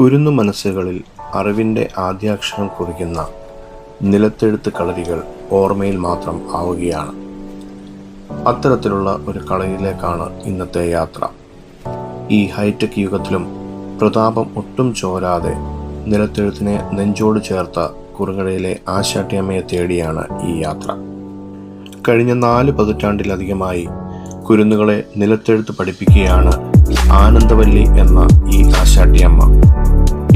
കുരുന്നു മനസ്സുകളിൽ അറിവിന്റെ ആദ്യാക്ഷരം കുറിക്കുന്ന നിലത്തെഴുത്ത് കളരികൾ ഓർമ്മയിൽ മാത്രം ആവുകയാണ്. അത്തരത്തിലുള്ള ഒരു കളരിയിലേക്കാണ് ഇന്നത്തെ യാത്ര. ഈ ഹൈടെക് യുഗത്തിലും പ്രതാപം ഒട്ടും ചോരാതെ നിലത്തെഴുത്തിനെ നെഞ്ചോട് ചേർത്ത കുറുകടയിലെ ആശാട്ടിയമ്മയെ തേടിയാണ് ഈ യാത്ര. കഴിഞ്ഞ നാല് പതിറ്റാണ്ടിലധികമായി കുരുന്നുകളെ നിലത്തെഴുത്ത് പഠിപ്പിക്കുകയാണ് ആനന്ദവല്ലി എന്ന ഈ ആശാട്ടിയമ്മ.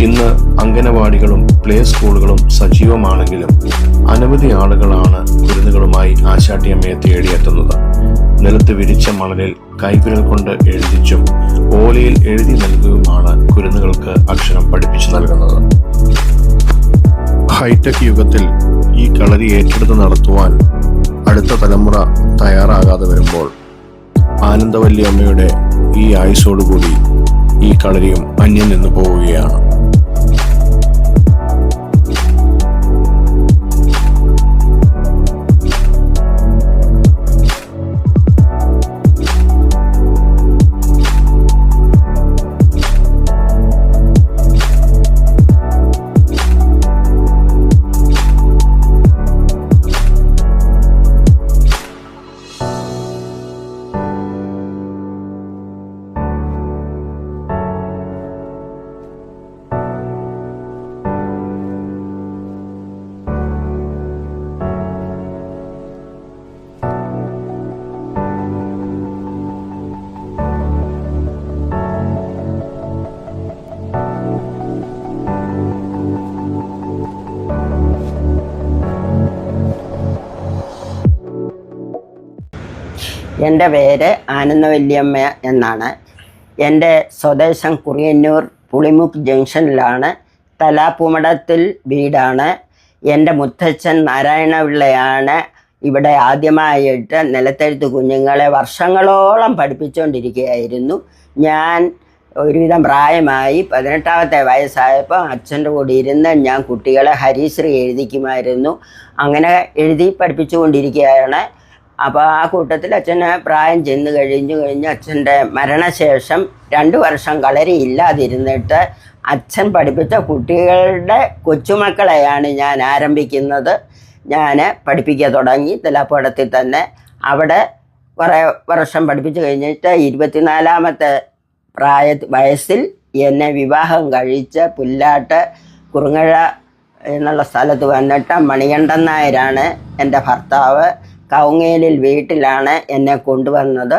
ഇന്ന് അംഗനവാടികളും പ്ലേ സ്കൂളുകളും സജീവമാണെങ്കിലും അനവധി ആളുകളാണ് കുരുന്നുകളുമായി ആശാട്ടിയമ്മയെ തേടിയെത്തുന്നത്. നിലത്ത് വിരിച്ച മണലിൽ കൈവിരൽ കൊണ്ട് എഴുതിച്ചും ഓലയിൽ എഴുതി നൽകുകയുമാണ് കുരുന്നുകൾക്ക് അക്ഷരം പഠിപ്പിച്ചു നൽകുന്നത്. ഹൈടെക് യുഗത്തിൽ ഈ കളരി ഏറ്റെടുത്ത് നടത്തുവാൻ അടുത്ത തലമുറ തയ്യാറാകാതെ വരുമ്പോൾ ആനന്ദവല്ലി അമ്മയുടെ ഈ ആയുസോടുകൂടി ഈ കളരിയും അന്യം നിന്ന് പോവുകയാണ്. എന്റെ പേര് ആനന്ദവല്യമ്മ എന്നാണ്. എന്റെ സ്വദേശം കുറിയന്നൂർ പുളിമുക്ക് ജംഗ്ഷനിലാണ്. തലാപ്പുമടത്തിൽ വീടാണ്. എന്റെ മുത്തച്ഛൻ നാരായണപിള്ളയാണ്. ഇവിടെ ആദ്യമായിട്ട് നിലത്തെഴുത്ത് കുഞ്ഞുങ്ങളെ വർഷങ്ങളോളം പഠിപ്പിച്ചുകൊണ്ടിരിക്കുകയായിരുന്നു. ഞാൻ ഒരുവിധം പ്രായമായി പതിനെട്ടാമത്തെ വയസ്സായപ്പോൾ അച്ഛന്റെ കൂടെ ഇരുന്ന് ഞാൻ കുട്ടികളെ ഹരിശ്രീ എഴുതിക്കുമായിരുന്നു. അങ്ങനെ എഴുതി പഠിപ്പിച്ചുകൊണ്ടിരിക്കുകയാണ്. അപ്പോൾ ആ കൂട്ടത്തിൽ അച്ഛന് പ്രായം ചെന്ന് കഴിഞ്ഞു കഴിഞ്ഞ് അച്ഛന്റെ മരണശേഷം രണ്ട് വർഷം കളരി ഇല്ലാതിരുന്നിട്ട് അച്ഛൻ പഠിപ്പിച്ച കുട്ടികളുടെ കൊച്ചുമക്കളെയാണ് ഞാൻ ആരംഭിക്കുന്നത്. ഞാൻ പഠിപ്പിക്കാൻ തുടങ്ങി. തിലാപ്പടത്തിൽ തന്നെ അവിടെ കുറേ വർഷം പഠിപ്പിച്ചു കഴിഞ്ഞിട്ട് ഇരുപത്തിനാലാമത്തെ പ്രായ വയസ്സിൽ എന്നെ വിവാഹം കഴിച്ച് പുല്ലാട്ട് കുറുങ്ങഴ എന്നുള്ള സ്ഥലത്ത് വന്നിട്ട് മണികണ്ഠൻ നായരാണ് എന്റെ ഭർത്താവ്. കൗങ്ങേലിൽ വീട്ടിലാണ് എന്നെ കൊണ്ടുവന്നത്.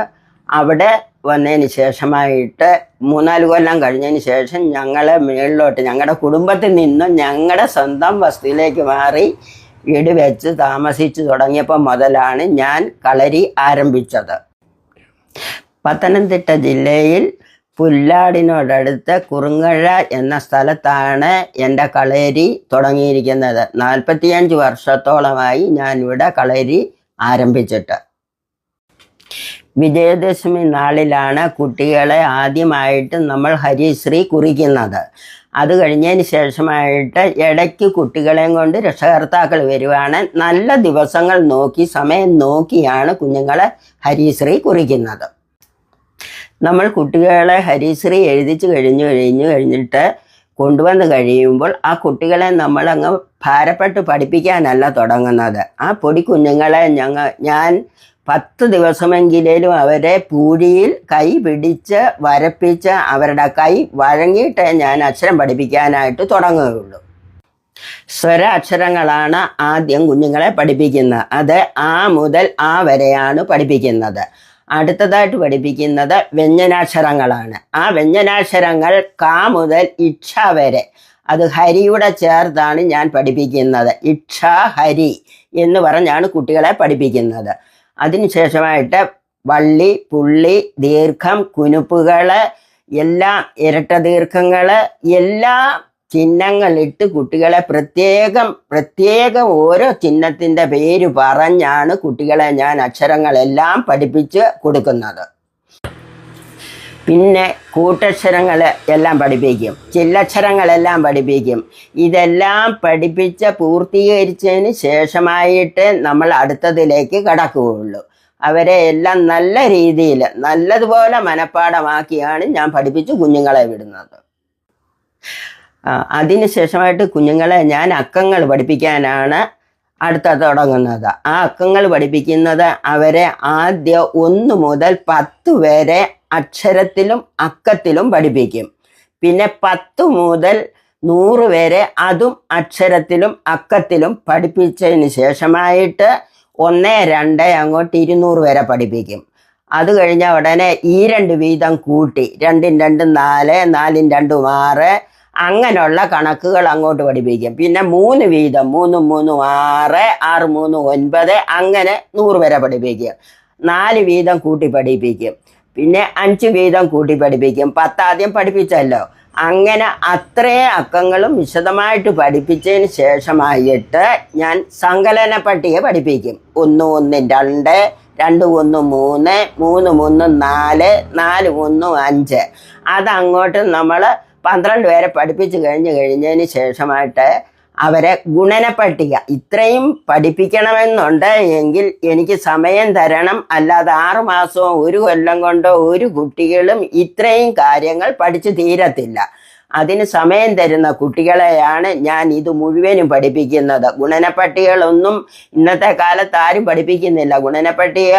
അവിടെ വന്നതിന് ശേഷമായിട്ട് മൂന്നാൽ കൊല്ലം കഴിഞ്ഞതിന് ശേഷം ഞങ്ങൾ മേളിലോട്ട് ഞങ്ങളുടെ കുടുംബത്തിൽ നിന്നും ഞങ്ങളുടെ സ്വന്തം വസ്തുവിലേക്ക് മാറി വീട് വെച്ച് താമസിച്ചു തുടങ്ങിയപ്പോൾ മുതലാണ് ഞാൻ കളരി ആരംഭിച്ചത്. പത്തനംതിട്ട ജില്ലയിൽ പുല്ലാടിനോടടുത്ത് കുറുങ്ങഴ എന്ന സ്ഥലത്താണ് എന്റെ കളരി തുടങ്ങിയിരിക്കുന്നത്. നാൽപ്പത്തിയഞ്ച് വർഷത്തോളമായി ഞാനിവിടെ കളരി ആരംഭിച്ചിട്ട്. വിജയദശമി നാളിലാണ് കുട്ടികളെ ആദ്യമായിട്ട് നമ്മൾ ഹരിശ്രീ കുറിക്കുന്നത്. അത് കഴിഞ്ഞതിന് ശേഷമായിട്ട് ഇടയ്ക്ക് കുട്ടികളെയും കൊണ്ട് രക്ഷകർത്താക്കൾ വരുവാണ്. നല്ല ദിവസങ്ങൾ നോക്കി സമയം നോക്കിയാണ് കുഞ്ഞുങ്ങളെ ഹരിശ്രീ കുറിക്കുന്നത്. നമ്മൾ കുട്ടികളെ ഹരിശ്രീ എഴുതിച്ച് കഴിഞ്ഞു കഴിഞ്ഞു കഴിഞ്ഞിട്ട് കൊണ്ടുവന്ന് കഴിയുമ്പോൾ ആ കുട്ടികളെ നമ്മളങ്ങ് ഭാരപ്പെട്ട് പഠിപ്പിക്കാനല്ല തുടങ്ങുന്നത്. ആ പൊടി കുഞ്ഞുങ്ങളെ ഞങ്ങൾ ഞാൻ പത്ത് ദിവസമെങ്കിലും അവരെ പൂഴിയിൽ കൈ പിടിച്ച് വരപ്പിച്ച് അവരുടെ കൈ വഴങ്ങിയിട്ടേ ഞാൻ അക്ഷരം പഠിപ്പിക്കാനായിട്ട് തുടങ്ങുകയുള്ളൂ. സ്വര അക്ഷരങ്ങളാണ് ആദ്യം കുഞ്ഞുങ്ങളെ പഠിപ്പിക്കുന്നത്. അത് ആ മുതൽ ആ വരെയാണ് പഠിപ്പിക്കുന്നത്. അടുത്തതായിട്ട് പഠിപ്പിക്കുന്നത് വ്യഞ്ജനാക്ഷരങ്ങളാണ്. ആ വ്യഞ്ജനാക്ഷരങ്ങൾ കാ മുതൽ ഇക്ഷ വരെ. അത് ഹരിയുടെ ചേർത്താണ് ഞാൻ പഠിപ്പിക്കുന്നത്. ഇക്ഷ ഹരി എന്ന് പറഞ്ഞാണ് കുട്ടികളെ പഠിപ്പിക്കുന്നത്. അതിനുശേഷമായിട്ട് വള്ളി പുള്ളി ദീർഘം കുനുപ്പുകൾ എല്ലാം ഇരട്ട ദീർഘങ്ങൾ എല്ലാം ചിഹ്നങ്ങളിട്ട് കുട്ടികളെ പ്രത്യേകം പ്രത്യേകം ഓരോ ചിഹ്നത്തിന്റെ പേര് പറഞ്ഞാണ് കുട്ടികളെ ഞാൻ അക്ഷരങ്ങളെല്ലാം പഠിപ്പിച്ച് കൊടുക്കുന്നത്. പിന്നെ കൂട്ടക്ഷരങ്ങൾ എല്ലാം പഠിപ്പിക്കും ചില്ലക്ഷരങ്ങളെല്ലാം പഠിപ്പിക്കും. ഇതെല്ലാം പഠിപ്പിച്ച് പൂർത്തീകരിച്ചതിന് ശേഷമായിട്ട് നമ്മൾ അടുത്തതിലേക്ക് കടക്കുകയുള്ളൂ. അവരെ എല്ലാം നല്ല രീതിയിൽ നല്ലതുപോലെ മനഃപ്പാടമാക്കിയാണ് ഞാൻ പഠിപ്പിച്ച് കുഞ്ഞുങ്ങളെ വിടുന്നത്. അതിനുശേഷമായിട്ട് കുഞ്ഞുങ്ങളെ ഞാൻ അക്കങ്ങൾ പഠിപ്പിക്കാനാണ് അടുത്ത തുടങ്ങുന്നത്. ആ അക്കങ്ങൾ പഠിപ്പിക്കുന്നത് അവരെ ആദ്യ ഒന്ന് മുതൽ പത്ത് വരെ അക്ഷരത്തിലും അക്കത്തിലും പഠിപ്പിക്കും. പിന്നെ പത്ത് മുതൽ നൂറ് വരെ അതും അക്ഷരത്തിലും അക്കത്തിലും പഠിപ്പിച്ചതിന് ശേഷമായിട്ട് ഒന്ന് രണ്ട് അങ്ങോട്ട് ഇരുന്നൂറ് വരെ പഠിപ്പിക്കും. അത് കഴിഞ്ഞ ഉടനെ ഈ രണ്ട് വീതം കൂട്ടി രണ്ടും രണ്ടും നാല് നാലും രണ്ടും ആറ് അങ്ങനെയുള്ള കണക്കുകൾ അങ്ങോട്ട് പഠിപ്പിക്കും. പിന്നെ മൂന്ന് വീതം മൂന്നും മൂന്നും ആറ് ആറ് മൂന്ന് ഒൻപത് അങ്ങനെ നൂറ് വരെ പഠിപ്പിക്കും. നാല് വീതം കൂട്ടി പഠിപ്പിക്കും. പിന്നെ അഞ്ച് വീതം കൂട്ടി പഠിപ്പിക്കും. പത്താദ്യം പഠിപ്പിച്ചല്ലോ. അങ്ങനെ അത്രയും അക്കങ്ങളും വിശദമായിട്ട് പഠിപ്പിച്ചതിന് ശേഷമായിട്ട് ഞാൻ സങ്കലന പട്ടിക പഠിപ്പിക്കും. ഒന്ന് ഒന്ന് രണ്ട് രണ്ട് ഒന്ന് മൂന്ന് മൂന്ന് മൂന്ന് നാല് നാല് ഒന്ന് അഞ്ച്. അതങ്ങോട്ട് നമ്മൾ പന്ത്രണ്ട് പേരെ പഠിപ്പിച്ച് കഴിഞ്ഞ് കഴിഞ്ഞതിന് ശേഷമായിട്ട് അവരെ ഗുണന പട്ടിക. ഇത്രയും പഠിപ്പിക്കണമെന്നുണ്ട് എങ്കിൽ എനിക്ക് സമയം തരണം. അല്ലാതെ ആറു മാസമോ ഒരു കൊല്ലം കൊണ്ടോ ഒരു കുട്ടികളും ഇത്രയും കാര്യങ്ങൾ പഠിച്ചു തീരത്തില്ല. അതിന് സമയം തരുന്ന കുട്ടികളെയാണ് ഞാൻ ഇത് മുഴുവനും പഠിപ്പിക്കുന്നത്. ഗുണനപ്പട്ടികളൊന്നും ഇന്നത്തെ കാലത്ത് ആരും പഠിപ്പിക്കുന്നില്ല. ഗുണനപ്പട്ടിക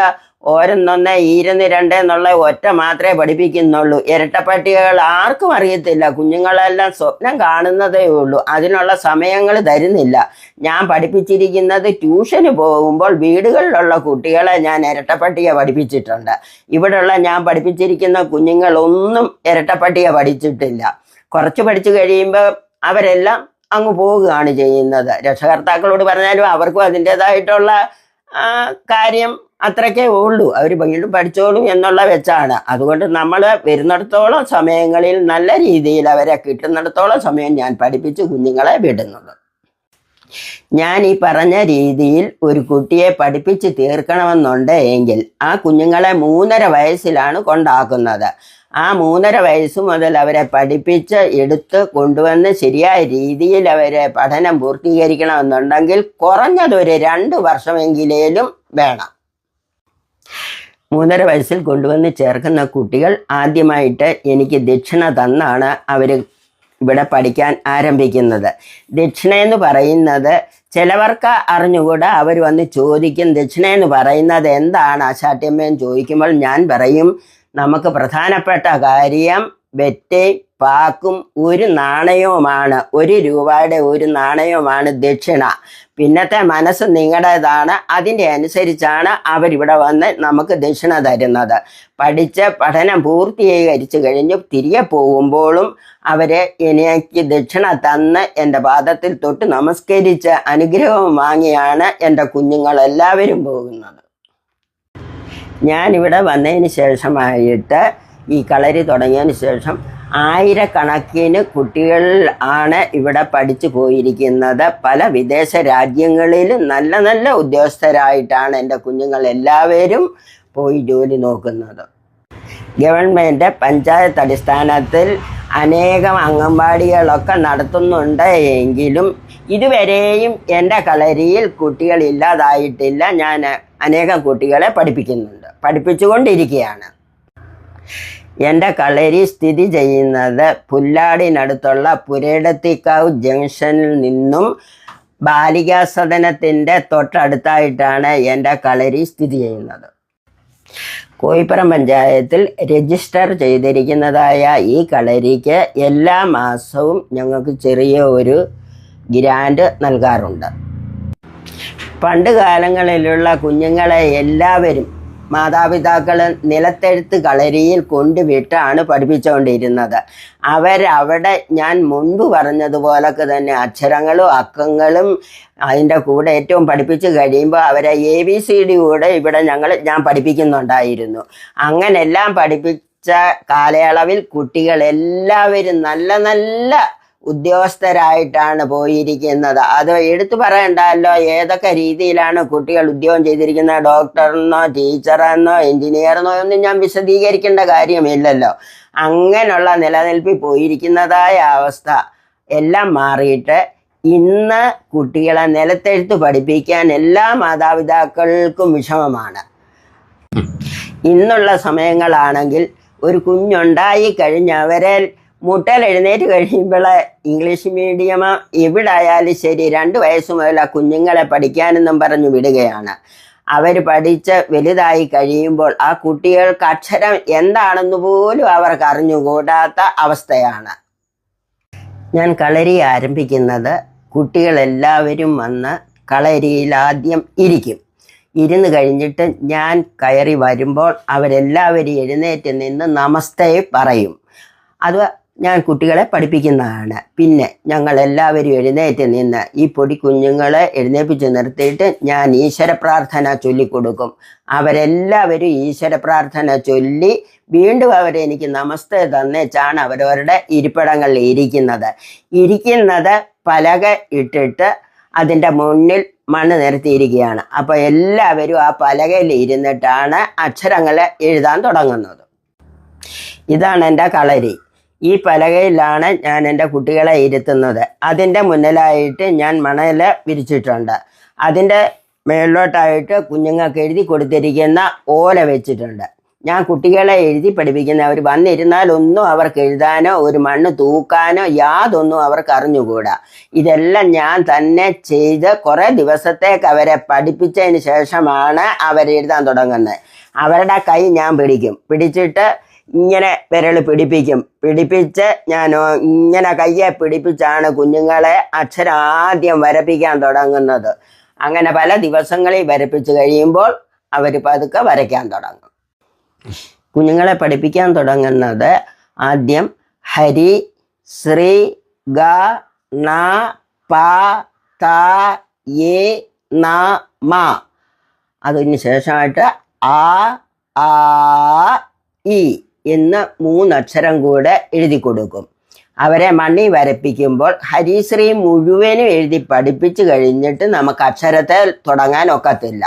ഓരോന്നൊന്ന് ഈരന്ന് രണ്ട് എന്നുള്ള ഒറ്റ മാത്രമേ പഠിപ്പിക്കുന്നുള്ളൂ. ഇരട്ടപ്പട്ടികകൾ ആർക്കും അറിയത്തില്ല. കുഞ്ഞുങ്ങളെല്ലാം സ്വപ്നം കാണുന്നതേ ഉള്ളൂ. അതിനുള്ള സമയങ്ങൾ തരുന്നില്ല. ഞാൻ പഠിപ്പിച്ചിരിക്കുന്നത് ട്യൂഷന് പോകുമ്പോൾ വീടുകളിലുള്ള കുട്ടികളെ ഞാൻ ഇരട്ടപ്പട്ടിക പഠിപ്പിച്ചിട്ടുണ്ട്. ഇവിടെയുള്ള ഞാൻ പഠിപ്പിച്ചിരിക്കുന്ന കുഞ്ഞുങ്ങളൊന്നും ഇരട്ടപ്പട്ടിക പഠിച്ചിട്ടില്ല. കുറച്ച് പഠിച്ചു കഴിയുമ്പോൾ അവരെല്ലാം അങ്ങ് പോവുകയാണ് ചെയ്യുന്നത്. രക്ഷകർത്താക്കളോട് പറഞ്ഞാലും അവർക്കും അതിന്റെതായിട്ടുള്ള കാര്യം അത്രയ്ക്കേ ഉള്ളൂ. അവർ വീണ്ടും പഠിച്ചോളും എന്നുള്ള വെച്ചാണ്. അതുകൊണ്ട് നമ്മൾ വരുന്നിടത്തോളം സമയങ്ങളിൽ നല്ല രീതിയിൽ അവരെ കിട്ടുന്നിടത്തോളം സമയം ഞാൻ പഠിപ്പിച്ച് കുഞ്ഞുങ്ങളെ വിടുന്നത് ഞാൻ ഈ പറഞ്ഞ രീതിയിൽ ഒരു കുട്ടിയെ പഠിപ്പിച്ച് തീർക്കണമെന്നുണ്ട് എങ്കിൽ ആ കുഞ്ഞുങ്ങളെ മൂന്നര വയസ്സിലാണ് കൊണ്ടാക്കുന്നത്. ആ മൂന്നര വയസ്സ് മുതൽ അവരെ പഠിപ്പിച്ച് എടുത്ത് കൊണ്ടുവന്ന് ശരിയായ രീതിയിൽ അവരെ പഠനം പൂർത്തീകരിക്കണമെന്നുണ്ടെങ്കിൽ കുറഞ്ഞതൊരു രണ്ട് വർഷമെങ്കിലേലും വേണം. മൂന്നര വയസ്സിൽ കൊണ്ടുവന്ന് ചേർക്കുന്ന കുട്ടികൾ ആദ്യമായിട്ട് എനിക്ക് ദക്ഷിണ തന്നാണ് അവർ ഇവിടെ പഠിക്കാൻ ആരംഭിക്കുന്നത്. ദക്ഷിണ എന്ന് പറയുന്നത് ചിലവർക്ക് അറിഞ്ഞുകൂടാ അവർ വന്ന് ചോദിക്കും ദക്ഷിണ എന്ന് പറയുന്നത് എന്താണ്? ആശാട്ടിയമ്മയെന്ന് ചോദിക്കുമ്പോൾ ഞാൻ പറയും നമുക്ക് പ്രധാനപ്പെട്ട കാര്യം വെറ്റ് പാക്കും ഒരു നാണയവുമാണ്. ഒരു രൂപയുടെ ഒരു നാണയവുമാണ് ദക്ഷിണ. പിന്നത്തെ മനസ്സ് നിങ്ങളുടേതാണ്. അതിന്റെ അനുസരിച്ചാണ് അവരിവിടെ വന്ന് നമുക്ക് ദക്ഷിണ തരുന്നത്. പഠിച്ച് പഠനം പൂർത്തീകരിച്ചു കഴിഞ്ഞു തിരികെ പോകുമ്പോഴും അവരെ എനിക്ക് ദക്ഷിണ തന്ന് എന്റെ പാദത്തിൽ തൊട്ട് നമസ്കരിച്ച് അനുഗ്രഹവും വാങ്ങിയാണ് എന്റെ കുഞ്ഞുങ്ങളെല്ലാവരും പോകുന്നത്. ഞാനിവിടെ വന്നതിന് ശേഷമായിട്ട് ഈ കളരി തുടങ്ങിയതിന് ശേഷം ആയിരക്കണക്കിന് കുട്ടികൾ ആണ് ഇവിടെ പഠിച്ചു പോയിരിക്കുന്നത്. പല വിദേശ രാജ്യങ്ങളിലും നല്ല നല്ല ഉദ്യോഗസ്ഥരായിട്ടാണ് എന്റെ കുഞ്ഞുങ്ങൾ എല്ലാവരും പോയി ജോലി നോക്കുന്നത്. ഗവൺമെന്റ് പഞ്ചായത്ത് അടിസ്ഥാനത്തിൽ അനേകം അംഗൻവാടികളൊക്കെ നടത്തുന്നുണ്ട് എങ്കിലും ഇതുവരെയും എന്റെ കളരിയിൽ കുട്ടികൾ ഇല്ലാതായിട്ടില്ല. ഞാൻ അനേകം കുട്ടികളെ പഠിപ്പിക്കുന്നുണ്ട്. പഠിപ്പിച്ചുകൊണ്ടിരിക്കുകയാണ്. എന്റെ കളരി സ്ഥിതി ചെയ്യുന്നത് പുല്ലാടിനടുത്തുള്ള പുരേടത്തിക്കാവ് ജംഗ്ഷനിൽ നിന്നും ബാലികാ സദനത്തിന്റെ തൊട്ടടുത്തായിട്ടാണ് എന്റെ കളരി സ്ഥിതി ചെയ്യുന്നത്. കോയിപ്പുറം പഞ്ചായത്തിൽ രജിസ്റ്റർ ചെയ്തിരിക്കുന്നതായ ഈ കളരിക്ക് എല്ലാ മാസവും ഞങ്ങൾക്ക് ചെറിയ ഒരു ഗ്രാൻഡ് നൽകാറുണ്ട്. പണ്ട് കാലങ്ങളിലുള്ള കുഞ്ഞുങ്ങളെ എല്ലാവരും മാതാപിതാക്കൾ നിലത്തെഴുത്ത് കളരിയിൽ കൊണ്ടുവിട്ടാണ് പഠിപ്പിച്ചുകൊണ്ടിരുന്നത് അവരവിടെ ഞാൻ മുൻപ് പറഞ്ഞതുപോലൊക്കെ തന്നെ അക്ഷരങ്ങളും അക്കങ്ങളും അതിന്റെ കൂടെ ഏറ്റവും പഠിപ്പിച്ച് കഴിയുമ്പോൾ അവരെ എ ബി സി ഡി കൂടെ ഇവിടെ ഞങ്ങൾ ഞാൻ പഠിപ്പിക്കുന്നുണ്ടായിരുന്നു. അങ്ങനെല്ലാം പഠിപ്പിച്ച കാലയളവിൽ കുട്ടികൾ എല്ലാവരും നല്ല നല്ല ഉദ്യോഗസ്ഥരായിട്ടാണ് പോയിരിക്കുന്നത്. അത് എടുത്തു പറയണ്ടല്ലോ ഏതൊക്കെ രീതിയിലാണ് കുട്ടികൾ ഉദ്യോഗം ചെയ്തിരിക്കുന്നത്? ഡോക്ടറെന്നോ ടീച്ചറെന്നോ എഞ്ചിനീയറെന്നോ ഒന്നും ഞാൻ വിശദീകരിക്കേണ്ട കാര്യമില്ലല്ലോ. അങ്ങനെയുള്ള നിലനിൽപ്പിൽ പോയിരിക്കുന്നതായ അവസ്ഥ എല്ലാം മാറിയിട്ട് ഇന്ന് കുട്ടികളെ നിലത്തെഴുത്ത് പഠിപ്പിക്കാൻ എല്ലാ മാതാപിതാക്കൾക്കും വിഷമമാണ്. ഇന്നുള്ള സമയങ്ങളാണെങ്കിൽ ഒരു കുഞ്ഞുണ്ടായി കഴിഞ്ഞവരെ മുട്ടയിൽ എഴുന്നേറ്റ് കഴിയുമ്പോൾ ഇംഗ്ലീഷ് മീഡിയം എവിടായാലും ശരി രണ്ട് വയസ്സ് മുതൽ കുഞ്ഞുങ്ങളെ പഠിക്കാനെന്നും പറഞ്ഞു വിടുകയാണ്. അവർ പഠിച്ച് വലുതായി കഴിയുമ്പോൾ ആ കുട്ടികൾക്ക് അക്ഷരം എന്താണെന്ന് പോലും അവർക്ക് അറിഞ്ഞുകൂടാത്ത അവസ്ഥയാണ്. ഞാൻ കളരി ആരംഭിക്കുന്നത് കുട്ടികളെല്ലാവരും വന്ന് കളരിയിൽ ആദ്യം ഇരിക്കും. ഇരുന്ന് കഴിഞ്ഞിട്ട് ഞാൻ കയറി വരുമ്പോൾ അവരെല്ലാവരും എഴുന്നേറ്റ് നിന്ന് നമസ്തേ പറയും. അത് ഞാൻ കുട്ടികളെ പഠിപ്പിക്കുന്നതാണ്. പിന്നെ ഞങ്ങൾ എല്ലാവരും എഴുന്നേറ്റ് നിന്ന് ഈ പൊടി കുഞ്ഞുങ്ങളെ എഴുന്നേപ്പിച്ച് നിർത്തിയിട്ട് ഞാൻ ഈശ്വര പ്രാർത്ഥന ചൊല്ലിക്കൊടുക്കും. അവരെല്ലാവരും ഈശ്വര പ്രാർത്ഥന ചൊല്ലി വീണ്ടും അവരെനിക്ക് നമസ്തേ തന്നേച്ചാണ് അവരവരുടെ ഇരിപ്പിടങ്ങളിൽ ഇരിക്കുന്നത്. ഇരിക്കുന്നത് പലക ഇട്ടിട്ട് അതിന്റെ മുന്നിൽ മണ്ണ് നിരത്തിയിരിക്കുകയാണ്. അപ്പോൾ എല്ലാവരും ആ പലകയിൽ ഇരുന്നിട്ടാണ് അക്ഷരങ്ങൾ എഴുതാൻ തുടങ്ങുന്നത്. ഇതാണ് എന്റെ കളരി. ഈ പലകയിലാണ് ഞാൻ എന്റെ കുട്ടികളെ ഇരുത്തുന്നത്. അതിന്റെ മുന്നിലായിട്ട് ഞാൻ മണൽ വിരിച്ചിട്ടുണ്ട്. അതിന്റെ മേളിലോട്ടായിട്ട് കുഞ്ഞുങ്ങൾക്ക് എഴുതി കൊടുത്തിരിക്കുന്ന ഓല വെച്ചിട്ടുണ്ട്. ഞാൻ കുട്ടികളെ എഴുതി പഠിപ്പിക്കുന്ന അവർ വന്നിരുന്നാൽ ഒന്നും അവർക്ക് എഴുതാനോ ഒരു മണ്ണ് തൂക്കാനോ യാതൊന്നും അവർക്ക് അറിഞ്ഞുകൂടാ. ഇതെല്ലാം ഞാൻ തന്നെ ചെയ്ത് കുറേ ദിവസത്തേക്ക് അവരെ പഠിപ്പിച്ചതിന് ശേഷമാണ് അവരെഴുതാൻ തുടങ്ങുന്നത്. അവരുടെ കൈ ഞാൻ പിടിക്കും. പിടിച്ചിട്ട് ഇങ്ങനെ വിരൽ പിടിപ്പിക്കും. പിടിപ്പിച്ച് ഞാൻ ഇങ്ങനെ കയ്യെ പിടിപ്പിച്ചാണ് കുഞ്ഞുങ്ങളെ അക്ഷരാദ്യം വരപ്പിക്കാൻ തുടങ്ങുന്നത്. അങ്ങനെ പല ദിവസങ്ങളിൽ വരപ്പിച്ച് കഴിയുമ്പോൾ അവർ പതുക്കെ വരയ്ക്കാൻ തുടങ്ങും. കുഞ്ഞുങ്ങളെ പഠിപ്പിക്കാൻ തുടങ്ങുന്നത് ആദ്യം ഹരി ശ്രീ ഗ ന പ ത എ ന മ. അതിന് ശേഷമായിട്ട് ആ ആ ഇ. എന്ന് മൂന്നക്ഷരം കൂടെ എഴുതി കൊടുക്കും. അവരെ മണ്ണി വരപ്പിക്കുമ്പോൾ ഹരിശ്രീ മുഴുവനും എഴുതി പഠിപ്പിച്ചു കഴിഞ്ഞിട്ട് നമുക്ക് അക്ഷരത്തെ തുടങ്ങാൻ ഒക്കത്തില്ല.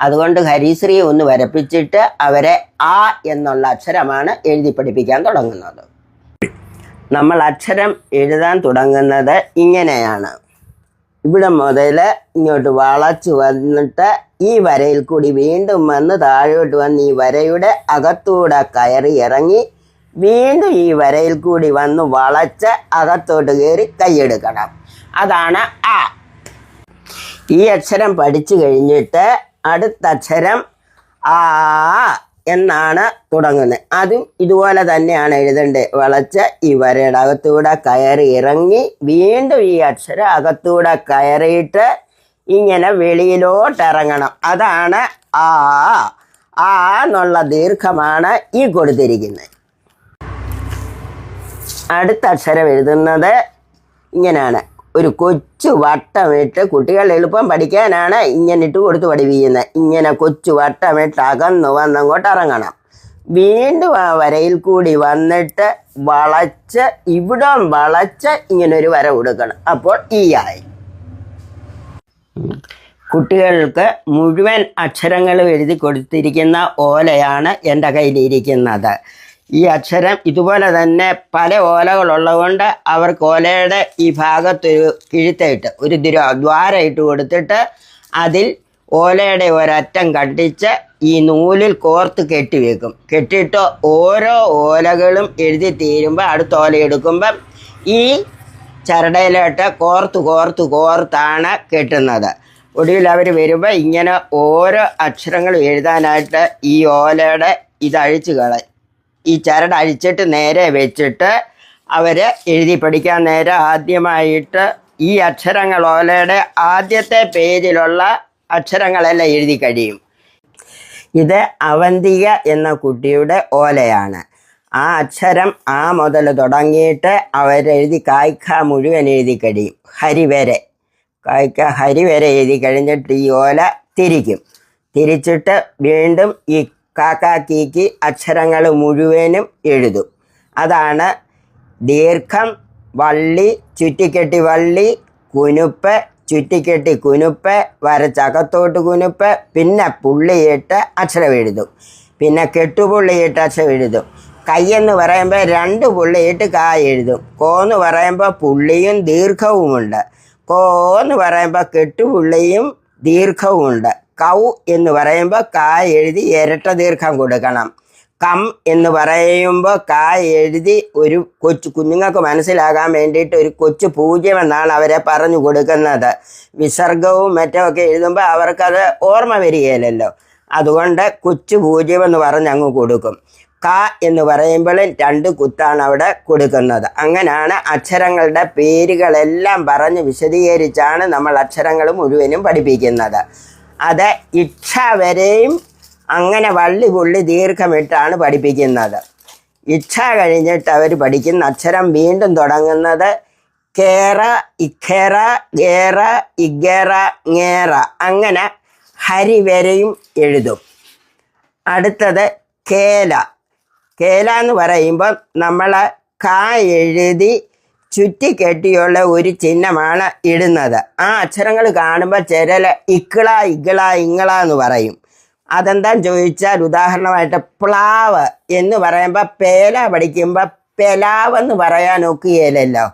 അതുകൊണ്ട് ഹരിശ്രീ ഒന്ന് വരപ്പിച്ചിട്ട് അവരെ ആ എന്നുള്ള അക്ഷരമാണ് എഴുതി പഠിപ്പിക്കാൻ തുടങ്ങുന്നത്. നമ്മൾ അക്ഷരം എഴുതാൻ തുടങ്ങുന്നത് ഇങ്ങനെയാണ്. ഇവിടെ മുതൽ ഇങ്ങോട്ട് വളച്ചു വന്നിട്ട് ഈ വരയിൽ കൂടി വീണ്ടും വന്ന് താഴോട്ട് വന്ന് ഈ വരയുടെ അകത്തൂടെ കയറി ഇറങ്ങി വീണ്ടും ഈ വരയിൽ കൂടി വന്ന് വളച്ച് അകത്തോട്ട് കയറി കൈയെടുക്കണം അതാണ് ആ. ഈ അക്ഷരം പഠിച്ചു കഴിഞ്ഞിട്ട് അടുത്ത അക്ഷരം ആ എന്നാണ് തുടങ്ങുന്നത്. അതും ഇതുപോലെ തന്നെയാണ് എഴുതേണ്ടത് വളച്ച് ഈ വരയുടെ അകത്തൂടെ കയറി ഇറങ്ങി വീണ്ടും ഈ അക്ഷരം അകത്തൂടെ കയറിയിട്ട് ഇങ്ങനെ വെളിയിലോട്ട് ഇറങ്ങണം അതാണ് ആ ആ എന്നുള്ള ദീർഘമാണ് ഈ കൊടുത്തിരിക്കുന്നത്. അടുത്ത അക്ഷരം എഴുതുന്നത് ഇങ്ങനെയാണ്. ഒരു കൊച്ചു വട്ടമിട്ട് കുട്ടികൾ എളുപ്പം പഠിക്കാനാണ് ഇങ്ങനെ ഇട്ട് കൊടുത്ത് പഠിപ്പിക്കുന്നത്. ഇങ്ങനെ കൊച്ചു വട്ടമിട്ട് അകന്നു വന്നങ്ങോട്ട് ഇറങ്ങണം. വീണ്ടും ആ വരയിൽ കൂടി വന്നിട്ട് വളച്ച് ഇവിടം വളച്ച് ഇങ്ങനെ ഒരു വര കൊടുക്കണം. അപ്പോൾ ഈ ആയി. കുട്ടികൾക്ക് മുഴുവൻ അക്ഷരങ്ങളും എഴുതി കൊടുത്തിരിക്കുന്ന ഓലയാണ് എന്റെ കയ്യിലിരിക്കുന്നത്. ഈ അക്ഷരം ഇതുപോലെ തന്നെ പല ഓലകളുള്ളതുകൊണ്ട് അവർക്ക് ഓലയുടെ ഈ ഭാഗത്തൊരു കിഴുത്തയിട്ട് ഒരു ദ്വാ ദ്വാരം ഇട്ട് കൊടുത്തിട്ട് അതിൽ ഓലയുടെ ഒരറ്റം കണ്ടിച്ച് ഈ നൂലിൽ കോർത്ത് കെട്ടിവെക്കും കെട്ടിയിട്ട് ഓരോ ഓലകളും എഴുതി തീരുമ്പോൾ അടുത്ത ഓല എടുക്കുമ്പം ഈ ചരടയിലോട്ട് കോർത്ത് കോർത്ത് കോർത്താണ് കെട്ടുന്നത്. ഒടുവിൽ അവർ വരുമ്പോൾ ഇങ്ങനെ ഓരോ അക്ഷരങ്ങളും എഴുതാനായിട്ട് ഈ ഓലയുടെ ഇതഴിച്ച് കളയും ഈ ചരട് അഴിച്ചിട്ട് നേരെ വെച്ചിട്ട് അവർ എഴുതി പഠിക്കാൻ നേരെ ആദ്യമായിട്ട് ഈ അക്ഷരങ്ങൾ ഓലയുടെ ആദ്യത്തെ പേജിലുള്ള അക്ഷരങ്ങളെല്ലാം എഴുതി കഴിയും. ഇത് അവന്തിക എന്ന കുട്ടിയുടെ ഓലയാണ്. ആ അക്ഷരം ആ മുതൽ തുടങ്ങിയിട്ട് അവരെഴുതി കായ്ക്ക മുഴുവൻ എഴുതി കഴിയും. ഹരി വരെ. കായ്ക്ക ഹരി വരെ എഴുതി കഴിഞ്ഞിട്ട് ഈ ഓല തിരിക്കും. തിരിച്ചിട്ട് വീണ്ടും ഈ കാക്കാക്കിക്ക് അക്ഷരങ്ങൾ മുഴുവനും എഴുതും. അതാണ് ദീർഘം വള്ളി ചുറ്റിക്കെട്ടി വള്ളി കുനുപ്പ് ചുറ്റിക്കെട്ടി കുനുപ്പ് വരച്ചകത്തോട്ട് കുനുപ്പ് പിന്നെ പുള്ളിയിട്ട് അക്ഷരം എഴുതും. പിന്നെ കെട്ടുപുള്ളിയിട്ട് അക്ഷരം എഴുതും. കൈയെന്ന് പറയുമ്പോൾ രണ്ട് പുള്ളിയിട്ട് കാ എഴുതും. കോന്ന് പറയുമ്പോൾ പുള്ളിയും ദീർഘവുമുണ്ട്. കോ എന്ന് പറയുമ്പോൾ കെട്ടുപുള്ളിയും ദീർഘവുമുണ്ട്. കൗ എന്ന് പറയുമ്പോൾ കാ എഴുതി ഇരട്ട ദീർഘം കൊടുക്കണം. കം എന്ന് പറയുമ്പോൾ കാ എഴുതി ഒരു കൊച്ചു കുഞ്ഞുങ്ങൾക്ക് മനസ്സിലാകാൻ വേണ്ടിയിട്ട് ഒരു കൊച്ചു പൂജ്യം എന്നാണ് അവരെ പറഞ്ഞു കൊടുക്കുന്നത്. വിസർഗവും മറ്റുമൊക്കെ എഴുതുമ്പോൾ അവർക്കത് ഓർമ്മ വരികയില്ലല്ലോ. അതുകൊണ്ട് കൊച്ചു പൂജ്യം എന്ന് പറഞ്ഞ് അങ്ങ് കൊടുക്കും. ക എന്ന് പറയുമ്പോൾ രണ്ട് കുത്താണ് അവിടെ കൊടുക്കുന്നത്. അങ്ങനെയാണ് അക്ഷരങ്ങളുടെ പേരുകളെല്ലാം പറഞ്ഞ് വിശദീകരിച്ചാണ് നമ്മൾ അക്ഷരങ്ങൾ മുഴുവനും പഠിപ്പിക്കുന്നത്. അത് ഇക്ഷ വരെയും അങ്ങനെ വള്ളി പുള്ളി ദീർഘമിട്ടാണ് പഠിപ്പിക്കുന്നത്. ഇച്ഛ കഴിഞ്ഞിട്ട് അവർ പഠിക്കുന്ന അക്ഷരം വീണ്ടും തുടങ്ങുന്നത് കേറ ഇഖേറ ഗേറ ഇഗേറ ngേറ അങ്ങനെ ഹരി വരെയും എഴുതും. അടുത്തത് കേല. കേല എന്ന് പറയുമ്പം നമ്മൾ ക എഴുതി ചുറ്റിക്കെട്ടിയുള്ള ഒരു ചിഹ്നമാണ് ഇടുന്നത്. ആ അക്ഷരങ്ങൾ കാണുമ്പോൾ ചില ഇക്കിള ഇക്കിള ഇങ്ങള എന്ന് പറയും. അതെന്താന്ന് ചോദിച്ചാൽ ഉദാഹരണമായിട്ട് പ്ലാവ് എന്ന് പറയുമ്പോൾ പേല പഠിക്കുമ്പോൾ പെലാവ് എന്ന് പറയാൻ ഒക്കുകയില്ലല്ലോ.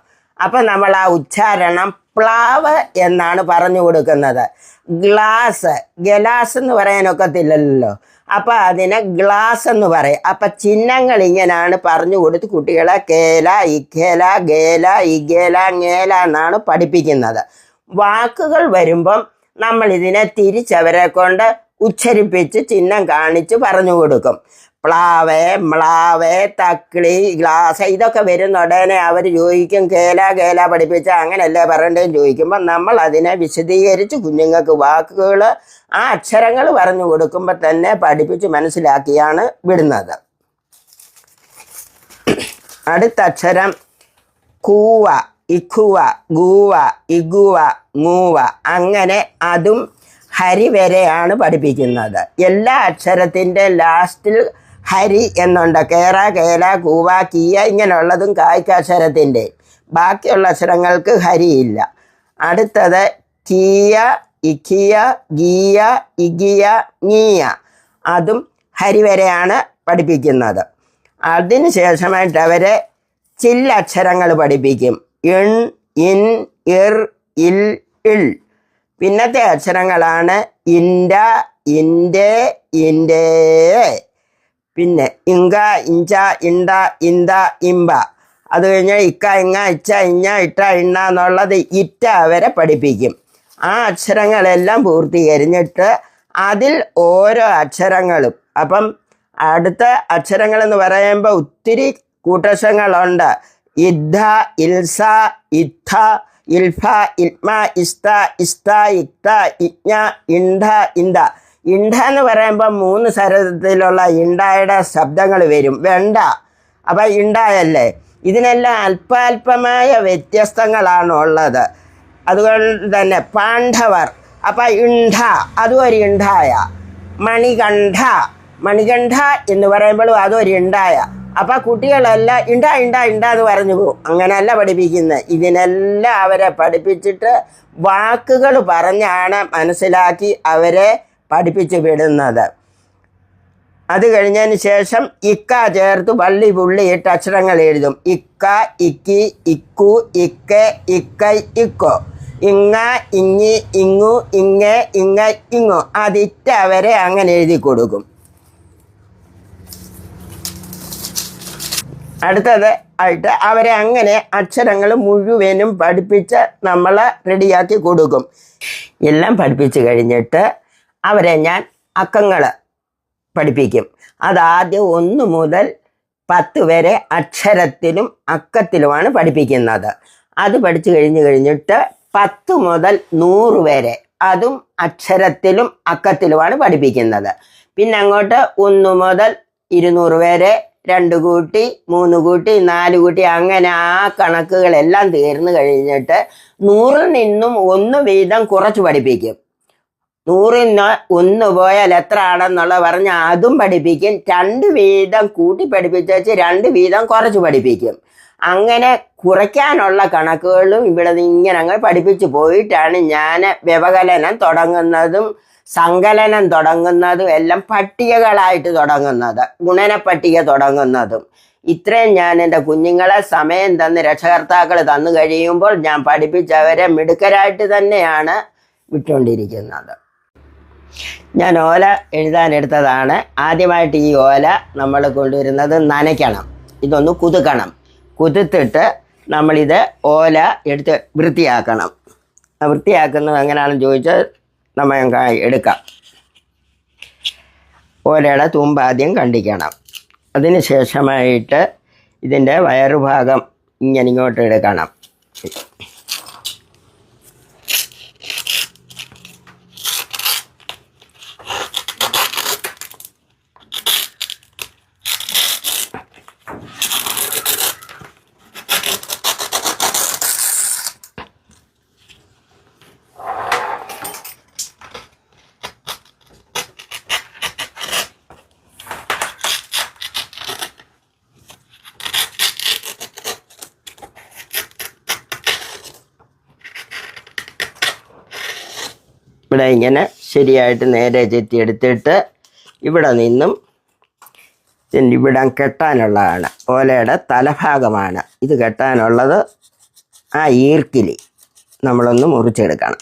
അപ്പം നമ്മൾ ആ ഉച്ചാരണം പ്ലാവ് എന്നാണ് പറഞ്ഞു കൊടുക്കുന്നത്. ഗ്ലാസ് ഗലാസ് എന്ന് പറയാൻ ഒക്കത്തില്ലല്ലോ. അപ്പം അതിനെ ഗ്ലാസ് എന്ന് പറയും. അപ്പം ചിഹ്നങ്ങൾ ഇങ്ങനെയാണ് പറഞ്ഞു കൊടുത്ത് കുട്ടികളെ കേല ഇഖേല ഗേല ഇഗേല ഗേല എന്നാണ് പഠിപ്പിക്കുന്നത്. വാക്കുകൾ വരുമ്പം നമ്മൾ ഇതിനെ തിരിച്ചവരെ കൊണ്ട് ഉച്ചരിപ്പിച്ച് ചിഹ്നം കാണിച്ച് പറഞ്ഞു കൊടുക്കും. പ്ലാവ് മ്ലാവ് തക്കിളി ഗ്ലാസ് ഇതൊക്കെ വരുന്ന ഉടനെ അവർ ചോദിക്കും കേല കേല പഠിപ്പിച്ച? അങ്ങനെയല്ലേ പറയണ്ടേന്ന് ചോദിക്കുമ്പോൾ നമ്മൾ അതിനെ വിശദീകരിച്ച് കുഞ്ഞുങ്ങൾക്ക് വാക്കുകൾ ആ അക്ഷരങ്ങൾ പറഞ്ഞു കൊടുക്കുമ്പോൾ തന്നെ പഠിപ്പിച്ച് മനസ്സിലാക്കിയാണ് വിടുന്നത്. അടുത്ത അക്ഷരം കൂവ ഇഖുവ ഗൂവ ഇഗുവ മൂവ അങ്ങനെ അതും ഹരി വരെയാണ് പഠിപ്പിക്കുന്നത്. എല്ലാ അക്ഷരത്തിന്റെ ലാസ്റ്റിൽ ഹരി എന്നുണ്ട്. കേറ കേല കൂവ കീയ ഇങ്ങനെയുള്ളതും കായ്ക്കക്ഷരത്തിന്റെ ബാക്കിയുള്ള അക്ഷരങ്ങൾക്ക് ഹരിയില്ല. അടുത്തത് കീയ ഇഖിയ ഗീയ ഇഗിയ ഞീയ അതും ഹരി വരെയാണ് പഠിപ്പിക്കുന്നത്. അതിന് ശേഷമായിട്ട് അവരെ ചില്ലക്ഷരങ്ങൾ പഠിപ്പിക്കും. ഇൺ ഇൻ ഇർ ഇൽ ഇൾ. പിന്നത്തെ അക്ഷരങ്ങളാണ് ഇൻഡ ഇൻഡേ ഇന്റെ പിന്നെ ഇങ്ക ഇഞ്ച ഇണ്ട ഇന്ത ഇമ്പ. അത് കഴിഞ്ഞാൽ ഇക്ക ഇങ്ങ ഇച്ച ഇഞ്ഞ ഇട്ട ഇണ്ണ എന്നുള്ളത് ഇറ്റ വരെ പഠിപ്പിക്കും. ആ അക്ഷരങ്ങളെല്ലാം പൂർത്തീകരിഞ്ഞിട്ട് അതിൽ ഓരോ അക്ഷരങ്ങളും. അപ്പം അടുത്ത അക്ഷരങ്ങൾ എന്ന് പറയുമ്പോൾ ഒത്തിരി കൂട്ടശങ്ങളുണ്ട് ഇദ്ധ ഇൽസ ഇദ്ധ ഇൽഫ ഇൽമ ഇസ്ത ഇസ്ത ഇക്ത ഇജ്ഞ ഇണ്ട ഇന്ത ഇണ്ഠ എന്ന് പറയുമ്പോൾ മൂന്ന് സ്വരത്തിലുള്ള ഇണ്ടായുടെ ശബ്ദങ്ങൾ വരും. വെണ്ട. അപ്പം ഇണ്ടായല്ലേ? ഇതിനെല്ലാം അല്പാൽപമായ വ്യത്യസ്തങ്ങളാണ് ഉള്ളത്. അതുകൊണ്ട് തന്നെ പാണ്ഡവർ. അപ്പം ഇണ്ട അതും ഒരു ഇണ്ടായ. മണികണ്ഠ. മണികണ്ഠ എന്ന് പറയുമ്പോഴും അതൊരു ഇണ്ടായ. അപ്പം കുട്ടികളെല്ലാം ഇണ്ട ഇണ്ട ഇണ്ട എന്ന് പറഞ്ഞു പോകും. അങ്ങനെയല്ല പഠിപ്പിക്കുന്നത്. ഇതിനെല്ലാം അവരെ പഠിപ്പിച്ചിട്ട് വാക്കുകൾ പറഞ്ഞാണ് മനസ്സിലാക്കി അവരെ പഠിപ്പിച്ച് വിടുന്നത്. അത് കഴിഞ്ഞതിന് ശേഷം ഇക്ക ചേർത്ത് വള്ളി പുള്ളി ഇട്ട് അക്ഷരങ്ങൾ എഴുതും. ഇക്ക ഇക്കി ഇക്കു ഇക്ക ഇക്കൈ ഇക്കോ. ഇങ്ങ ഇങ്ങി ഇങ്ങു ഇങ്ങ ഇങ്ങ ഇങ്ങു. അതിറ്റ അവരെ അങ്ങനെ എഴുതി കൊടുക്കും. അടുത്തത് ആയിട്ട് അവരെ അങ്ങനെ അക്ഷരങ്ങൾ മുഴുവനും പഠിപ്പിച്ച് നമ്മൾ റെഡിയാക്കി കൊടുക്കും. എല്ലാം പഠിപ്പിച്ച് കഴിഞ്ഞിട്ട് അവരെ ഞാൻ അക്കങ്ങൾ പഠിപ്പിക്കും. അതാദ്യം ഒന്ന് മുതൽ പത്ത് വരെ അക്ഷരത്തിലും അക്കത്തിലുമാണ് പഠിപ്പിക്കുന്നത്. അത് പഠിച്ചു കഴിഞ്ഞ് കഴിഞ്ഞിട്ട് പത്ത് മുതൽ നൂറ് വരെ അതും അക്ഷരത്തിലും അക്കത്തിലുമാണ് പഠിപ്പിക്കുന്നത്. പിന്നെ അങ്ങോട്ട് ഒന്ന് മുതൽ ഇരുന്നൂറ് വരെ രണ്ട് കൂട്ടി മൂന്ന് കൂട്ടി നാല് കൂട്ടി അങ്ങനെ ആ കണക്കുകളെല്ലാം തീർന്നു കഴിഞ്ഞിട്ട് നൂറിൽ നിന്നും ഒന്ന് വീതം കുറച്ച് പഠിപ്പിക്കും. നൂറിൽ നിന്ന് ഒന്ന് പോയാൽ എത്ര ആണെന്നുള്ള പറഞ്ഞ് അതും പഠിപ്പിക്കും. രണ്ട് വീതം കൂട്ടി പഠിപ്പിച്ചു രണ്ട് വീതം കുറച്ച് പഠിപ്പിക്കും. അങ്ങനെ കുറയ്ക്കാനുള്ള കണക്കുകളും ഇവിടെ ഇങ്ങനെ അങ്ങ് പഠിപ്പിച്ചു പോയിട്ടാണ് ഞാൻ വ്യവകലനം തുടങ്ങുന്നതും സങ്കലനം തുടങ്ങുന്നതും എല്ലാം പട്ടികകളായിട്ട് തുടങ്ങുന്നത് ഗുണന പട്ടിക തുടങ്ങുന്നതും. ഇത്രയും ഞാൻ എന്റെ കുഞ്ഞുങ്ങളെ സമയം തന്ന് രക്ഷകർത്താക്കൾ തന്നു കഴിയുമ്പോൾ ഞാൻ പഠിപ്പിച്ചവരെ മിടുക്കരായിട്ട് തന്നെയാണ് വിട്ടുകൊണ്ടിരിക്കുന്നത്. ഞാൻ ഓല എഴുതാനെടുത്തതാണ് ആദ്യമായിട്ട് ഈ ഓല നമ്മൾ കൊണ്ടുവരുന്നത് നനയ്ക്കണം. ഇതൊന്ന് കുതുക്കണം. കുതിർത്തിട്ട് നമ്മളിത് ഓല എടുത്ത് വൃത്തിയാക്കണം. വൃത്തിയാക്കുന്നത് എങ്ങനെയാണെന്ന് ചോദിച്ചാൽ നമ്മൾ എടുക്കാം. ഓലയുടെ തുമ്പ് ആദ്യം കണ്ടിക്കണം. അതിന് ശേഷമായിട്ട് ഇതിന്റെ വയറുഭാഗം ഇങ്ങനെ ഇങ്ങോട്ട് എടുക്കണം. ഇവിടെ ഇങ്ങനെ ശരിയായിട്ട് നേരെ ചെത്തി എടുത്തിട്ട് ഇവിടെ നിന്നും ഇവിടം കെട്ടാനുള്ളതാണ്. ഓലയുടെ തലഭാഗമാണ്. ഇത് കെട്ടാനുള്ളത് ആ ഈർക്കിലി. നമ്മളൊന്ന് മുറിച്ചെടുക്കണം.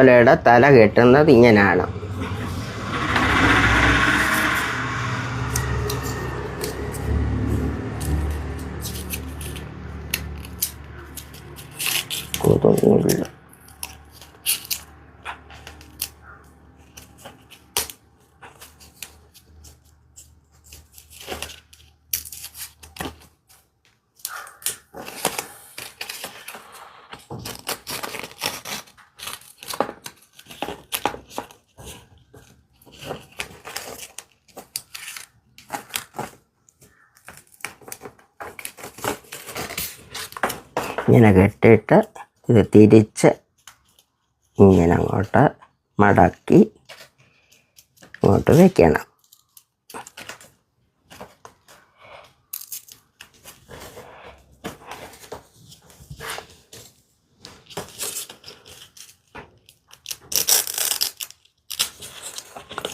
ഓലയുടെ തല കെട്ടുന്നത് ഇങ്ങനെയാണ് കൊതുകുമില്ല. ഇങ്ങനെ കെട്ടിയിട്ട് ഇത് തിരിച്ച് ഇങ്ങനെ അങ്ങോട്ട് മടക്കി ഇങ്ങോട്ട് വയ്ക്കണം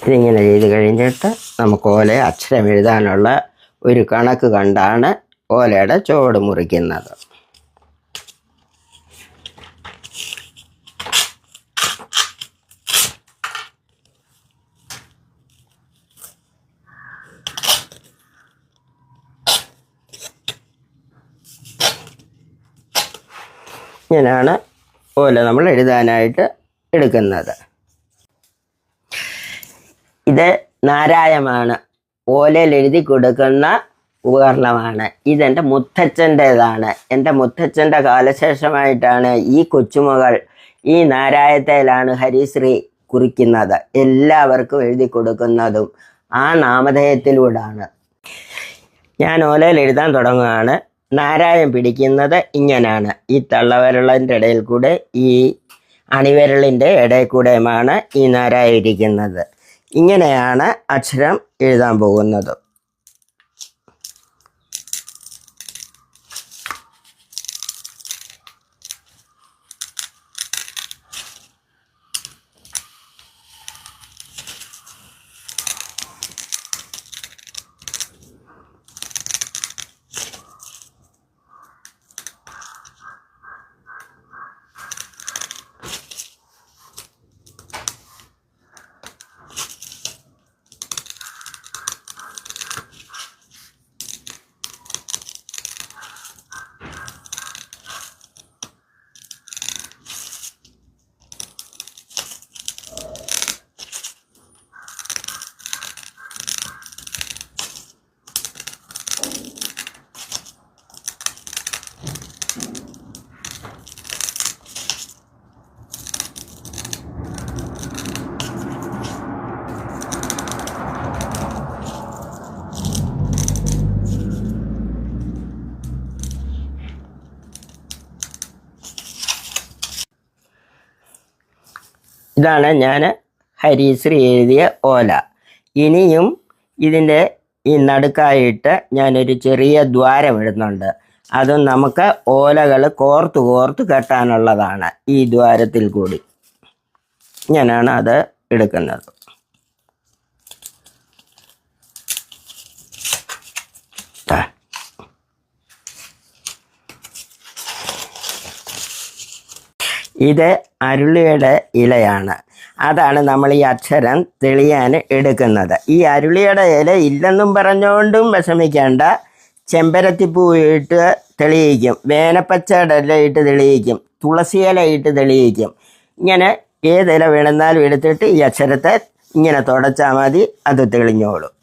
ഇതിങ്ങനെ ചെയ്ത് കഴിഞ്ഞിട്ട് നമുക്ക് ഓല അക്ഷരം എഴുതാനുള്ള ഒരു കണക്ക് കണ്ടാണ് ഓലയുടെ ചോട് മുറിക്കുന്നത്. ഇങ്ങനെയാണ് ഓല നമ്മൾ എഴുതാനായിട്ട് എടുക്കുന്നത്. ഇത് നാരായമാണ് ഓലയിൽ എഴുതി കൊടുക്കുന്ന ഉപകരണമാണ്. ഇതെന്റെ മുത്തച്ഛന്റേതാണ്. എന്റെ മുത്തച്ഛന്റെ കാലശേഷമായിട്ടാണ് ഈ കൊച്ചുമകൾ ഈ നാരായത്തേലാണ് ഹരിശ്രീ കുറിക്കുന്നത്. എല്ലാവർക്കും എഴുതി കൊടുക്കുന്നതും ആ നാമധേയത്തിലൂടാണ് ഞാൻ ഓലയിൽ എഴുതാൻ തുടങ്ങുകയാണ്. നാരായം പിടിക്കുന്നത് ഇങ്ങനെയാണ് ഈ തള്ളവരളന്റെ ഇടയിൽ കൂടെ ഈ അണിവരളിന്റെ ഇടയിൽ കൂടെയുമാണ് ഈ നാരായം ഇരിക്കുന്നത്. ഇങ്ങനെയാണ് അക്ഷരം എഴുതാൻ പോകുന്നത്. ഇതാണ് ഞാൻ ഹരീശ്രീ എഴുതിയ ഓല. ഇനിയും ഇതിന്റെ ഈ നടുക്കായിട്ട് ഞാനൊരു ചെറിയ ദ്വാരം ഇടുന്നുണ്ട്. അതും നമുക്ക് ഓലകൾ കോർത്ത് കോർത്ത് കെട്ടാനുള്ളതാണ് ഈ ദ്വാരത്തിൽ കൂടി. ഞാനാണ് അത് എടുക്കുന്നത്. ഇത് അരുളിയുടെ ഇലയാണ്. അതാണ് നമ്മൾ ഈ അക്ഷരം തെളിയാൻ എടുക്കുന്നത്. ഈ അരുളിയുടെ ഇല ഇല്ലെന്നും പറഞ്ഞുകൊണ്ടും വിഷമിക്കേണ്ട. ചെമ്പരത്തിപ്പൂ ഇട്ട് തെളിയിക്കും. വേനപ്പച്ചയുടെ ഇല ഇട്ട് തെളിയിക്കും. തുളസി ഇല ഇട്ട് തെളിയിക്കും. ഇങ്ങനെ ഏതില വേണമെന്നാലും എടുത്തിട്ട് ഈ അക്ഷരത്തെ ഇങ്ങനെ തുടച്ചാൽ മതി. അത് തെളിഞ്ഞോളും.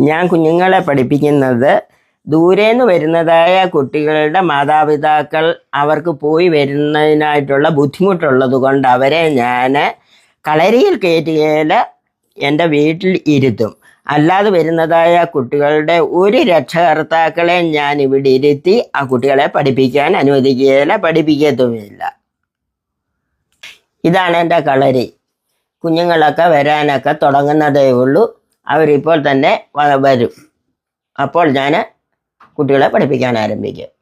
ഞാൻ കുഞ്ഞുങ്ങളെ പഠിപ്പിക്കുന്നത് ദൂരേന്ന് വരുന്നതായ കുട്ടികളുടെ മാതാപിതാക്കൾ അവർക്ക് പോയി വരുന്നതിനായിട്ടുള്ള ബുദ്ധിമുട്ടുള്ളത് കൊണ്ട് അവരെ ഞാൻ കളരിയിൽ കയറ്റിയാൽ എന്റെ വീട്ടിൽ ഇരുത്തും. അല്ലാതെ വരുന്നതായ കുട്ടികളുടെ ഒരു രക്ഷകർത്താക്കളെ ഞാൻ ഇവിടെ ഇരുത്തി ആ കുട്ടികളെ പഠിപ്പിക്കാൻ അനുവദിക്കുകയില്ല പഠിപ്പിക്കത്തുമില്ല. ഇതാണ് എന്റെ കളരി. കുഞ്ഞുങ്ങളൊക്കെ വരാനൊക്കെ തുടങ്ങുന്നതേ ഉള്ളൂ. അവരിപ്പോൾ തന്നെ വ- വരും. അപ്പോൾ ഞാൻ കുട്ടികളെ പഠിപ്പിക്കാൻ ആരംഭിക്കും.